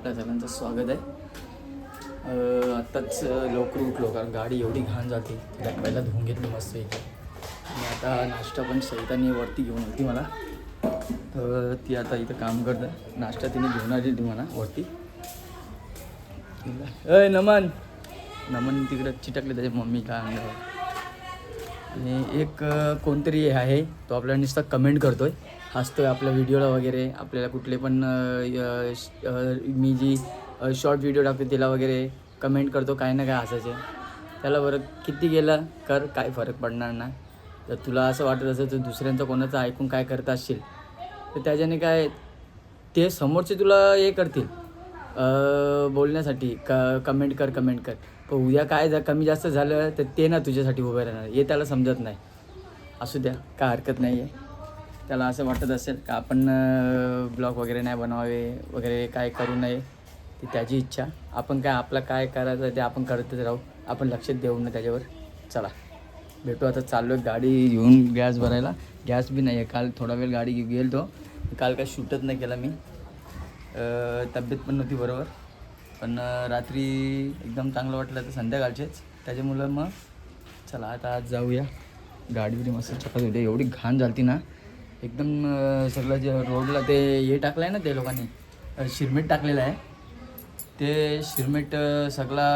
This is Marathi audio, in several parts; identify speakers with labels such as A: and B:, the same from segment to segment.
A: आपल्या सगळ्यांचं स्वागत आहे. आत्ताच लवकर उठलो कारण गाडी एवढी घाण जाते पहिला धुवून घेतली मस्त एक आणि आता नाश्ता पण सैतानी वरती घेऊन होती मला. तर ती आता इथं काम करतं नाश्ता तिने घेऊन आली होती मला वरती. अय नमन! नमन तिकडं चिटकले त्याच्या मम्मी काय आणि एक कोणतरी आहे तो आपल्याला नुसता कमेंट करतोय. हसतोय आपल्या व्हिडिओला वगैरे. आपल्याला कुठले पण श- मी जी शॉर्ट व्हिडिओ टाकतो त्याला वगैरे कमेंट करतो काय ना काय हसायचे. त्याला बरं किती गेलं कर काय फरक पडणार नाही तर तुला असं वाटत असेल तर दुसऱ्यांचं कोणाचं ऐकून काय करत असशील? तर त्याच्याने काय ते समोरचे तुला हे करतील. बोलण्यासाठी क कमेंट कर कमेंट कर. पण उद्या काय जर कमी जास्त झालं तर ते ना तुझ्यासाठी उभं राहणार. हे त्याला समजत नाही. असू द्या काय हरकत नाही आहे त्याला असं वाटत असेल का आपण ब्लॉग वगैरे नाही बनवावे वगैरे काय करू नये ती त्याची इच्छा. आपण काय आपलं काय करायचं ते आपण करतच राहू. आपण लक्ष देऊ ना त्याच्यावर. चला. भेटू आता चाललो आहे गाडी घेऊन गॅस भरायला. गॅस बी नाही आहे काल थोडा वेळ गाडी घेऊन गेलो तो काल काय शूटच नाही केला मी. तब्येत पण नव्हती बरोबर. पण रात्री एकदम चांगलं वाटलं तर संध्याकाळचेच. त्याच्यामुळं मग चला आता आज जाऊया. गाडी बिडी मस्त चकत होते. एवढी घाण झालती ना. एकदम सगळं जे रोडला ते हे टाकलं आहे ना ते लोकांनी शिरमेट टाकलेलं आहे. ते शिरमेट सगळा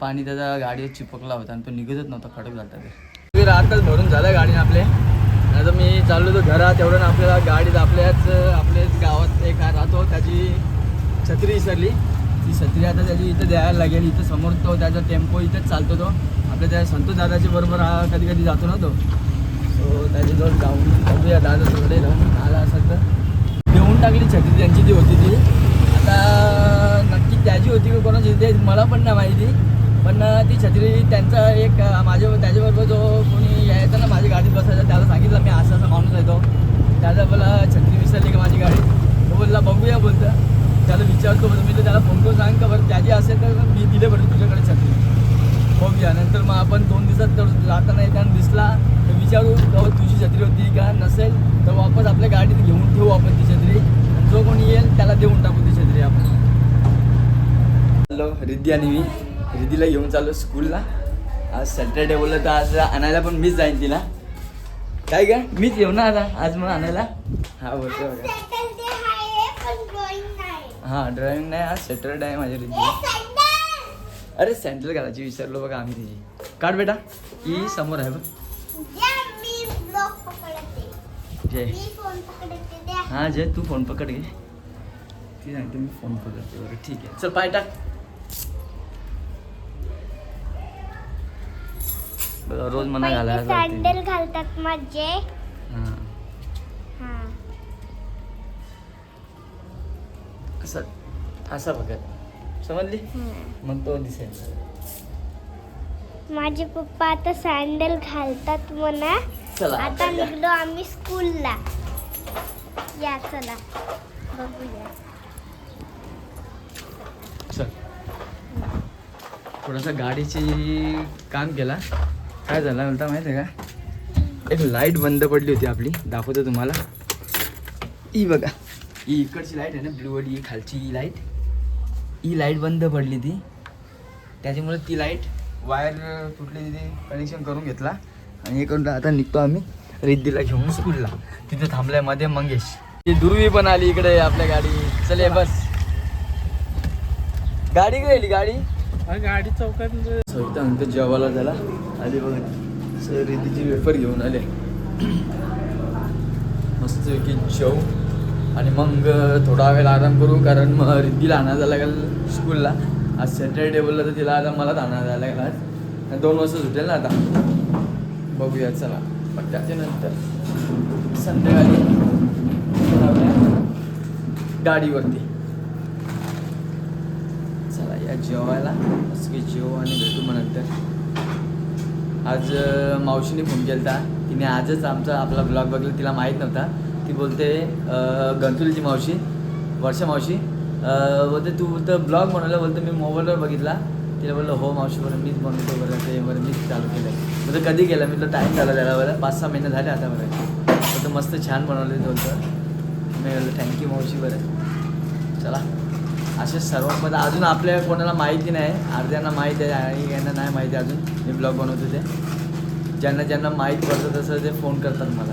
A: पाणी त्याचा गाडीवर चिपकला होता आणि तो निघतच नव्हता खडक झाला ते. आताच भरून झालं गाडीने आपले. आता मी चाललो होतो घरात तेवढं आपल्याला गाडीत आपल्याच आपल्याच गावात एक राहतो त्याची छत्री विसरली. ती छत्री आता त्याची इथं द्यायला लागेल इथं समोर तो त्याचा टेम्पो इथंच चालतो तो. आपल्या त्या संतोष दादाच्या बरोबर हा कधी कधी जातो ना तो. सो त्याच्याजवळ जाऊन बघूया दादा थोडे राहून आला असेल तर देऊन टाकली छत्री त्यांची जी होती ती. आता नक्की त्याची होती की कोणाची ते मला पण नाही माहिती. पण ती छत्री त्यांचा एक माझ्या त्याच्याबरोबर जो कोणी यायचा ना माझ्या गाडीत बसायचा त्याला सांगितलं मी असा असा माणूस येतो त्याचा मला छत्री विसरली का माझी गाडी? तो बोलला बघूया बोलतं. त्याला विचारतो बोलतो मी तर त्याला फोन करून सांग का बरं त्याची असेल तर मी दिले बरं तुझ्याकडे छत्री. बघूया नंतर मग आपण दोन दिवसात तर जाताना येताना दिसला. विचारू का तुझी छत्री होती का नसेल तर वापस आपल्या गाडीत घेऊन ठेवू आपण ती छत्री. जो कोणी येईल त्याला देऊन टाकू ती छत्री आपण. हॅलो रिद्धी आणि मी. रिद्धीला घेऊन चाललो स्कूलला. आज सॅटर्डे बोललं तर आज आणायला पण मीच जाईन तिला. काय काय मीच येऊ ना आता आज मग आणायला? हा बोलतो बघा. हां ड्रॉइंग नाही आज सॅटरडे आहे माझी रिद्धी अरे सँडल घालायची विसरलो बघा आम्ही तिची. काढ बेटा ही समोर आहे बघ. जय. हां जय तू फोन पकड घे. ती सांगते मी फोन पकडते बरं ठीक आहे. चल पाय टाक. बघा रोज मला घालायला
B: सँडल. घालतात माझे.
A: हां.
B: हा.
A: असं असं बघत समजली? मग तो दिसेल.
B: माझे पप्पा आता सँडल घालतात म्हणा.
A: चला.
B: आता. निघलो आम्ही स्कूलला. या चला. बघूया.
A: चल. थोडासा गाडीची काम केला. काय झालं म्हणता माहिती आहे का? एक लाइट बंद पडली होती आपली. दाखवतो तुम्हाला. ही बघा. ही इकडची लाइट आहे ना ब्लू ही खालची ही लाइट. ही लाइट बंद पडली ती. त्याच्यामुळे ती लाइट वायर तुटली तिथे कनेक्शन करून घेतला. आणि करून आता निघतो आम्ही रिद्धीला घेऊन स्कूलला. तिथे थांबलायमध्ये मंगेश. ती दुर्वी पण आली इकडे आपल्या गाडी. चले बस. गाडी गेली गाडी?
C: गाडी चौकात
A: सविता म्हणते जेवायला त्याला आली बघा. सर रिद्धीची वेफर घेऊन आले. मस्त की जेव आणि मग थोडा वेळ आराम करू कारण मग रिद्धीला आणायला लागेल स्कूलला. आज सॅटरडे बोललं तर तिला आता मलाच आणायला लागेल आज. आणि दोन वाजता सुटेल ना आता. बघूया चला. मग त्याच्यानंतर संध्याकाळी गाडीवरती. चला या जेवायला. मस्त की जेव आणि भेटू मग नंतर. आज मावशीने फोन केला तिने आजच आमचा आपला ब्लॉग बघला तिला माहीत नव्हता. ती बोलते गणतुलीची मावशी वर्षा मावशी बोलते तू तर ब्लॉग बनवला. बोलते मी मोबाईलवर बघितला. तिला बोललं हो मावशी बरं मीच बनवतो बरं ते बरं मीच चालू केलं आहे तर कधी केलं मी तर टाईम झाला त्याला बरं पाच सहा महिने झाले आता बरं. बोलतं मस्त छान बनवलं बोलतं मी बोललं थँक्यू मावशी बरं. चला. असे सर्व पदार्थ अजून आपल्या कोणाला माहिती नाही अर्ध्यांना माहीत आहे आणि यांना नाही माहिती अजून मी ब्लॉग बनवतो ते. ज्यांना ज्यांना माहीत पडतं तसं ते फोन करतात मला.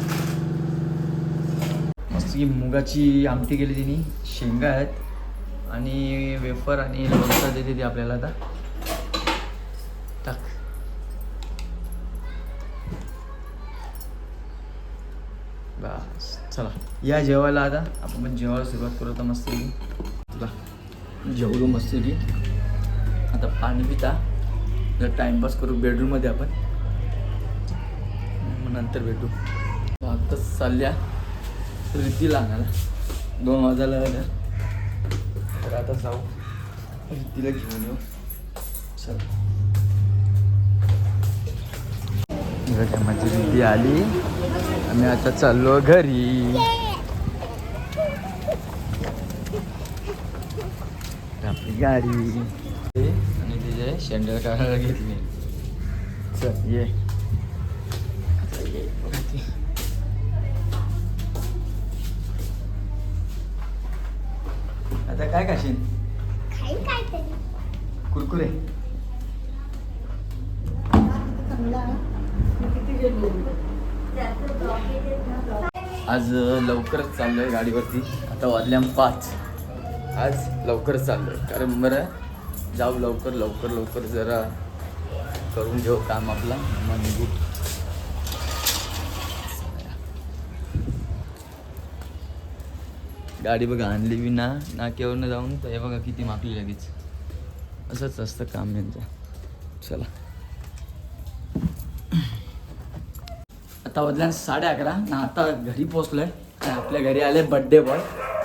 A: मस्त की मुगाची आमटी केली तिने शेंगा आहेत आणि वेफर आणि लोणचं देते ती आपल्याला आता. टाक बस चला. या जेवायला आता. आपण जेवायला सुरुवात करू आता मस्त चला. जेवलो मस्त की आता पाणी पिता. जर टाइमपास करू बेडरूममध्ये आपण. मग नंतर भेटू. आत्ताच चालल्या. रितीला आणायला दोन वाजायला आल्या तर आता जाऊ. रितीला घेऊन येऊ. चला. बघा माझी रिती आली. आम्ही आता चाललो घरी. आपली गाडी. आणि तिचे शेंडल काढायला घेतली. चल ये. आता काय खाशील? कुरकुरे. आज लवकरच चाललोय गाडीवरती. आता वाजल्या पाच. आज लवकरच चाललोय. कारण बरं जाऊ लवकर लवकर लवकर जरा करून घेऊ काम आपला. मग निघू. गाडी बघा आणली बी ना नाक्यावरनं जाऊन. तर हे बघा किती मागली लगेच. असंच असतं काम यांचं. चला. आता वाजल्या साडे अकरा. ना आता घरी पोचलोय आणि आपल्या घरी आले बड्डे बॉय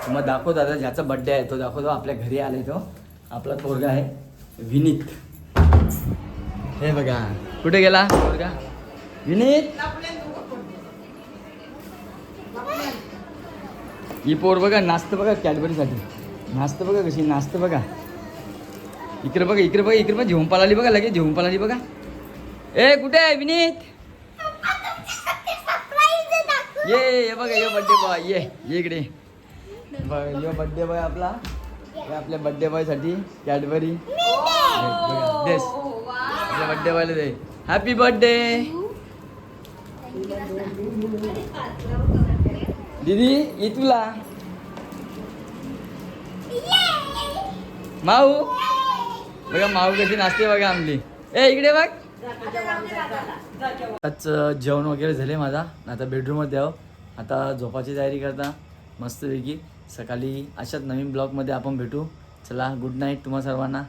A: मग दाखवतो दादा ज्याचा बड्डे आहे तो. दाखवतो आपल्या घरी आले तो. आपला पोरगा आहे विनीत. हे बघा. कुठे गेला पोरगा? विनीत? ही पोर बघा नाचतं बघा कॅडबरीसाठी. नाचतं बघा कशी नाचतं बघा. इकडे बघा इकडे बघा इकडे बघा. झोंपाला आली बघा लगेच झोंपाला आली बघा. ए कुठे आहे विनीत? ये ये बघा ये बड्डे बॉय ये ये इकडे. बघ यो बड्डे बॉय आपला. हे आपल्या बड्डे बॉयसाठी कॅडबरी. देस. आपल्या बड्डे बॉयला दे. हॅपी बर्थडे दीदी ये तुला. माऊ. बघा माऊ कशी नाचते बघा आमली ए इकडे बघ. आताच जेवण वगैरे झाले माझा. आता बेडरूममध्ये आहो. आता झोपाची तयारी करता. मस्तपैकी. सकाळी अशाच नवीन ब्लॉगमध्ये आपण भेटू. चला गुड नाईट तुम्हा सर्वांना.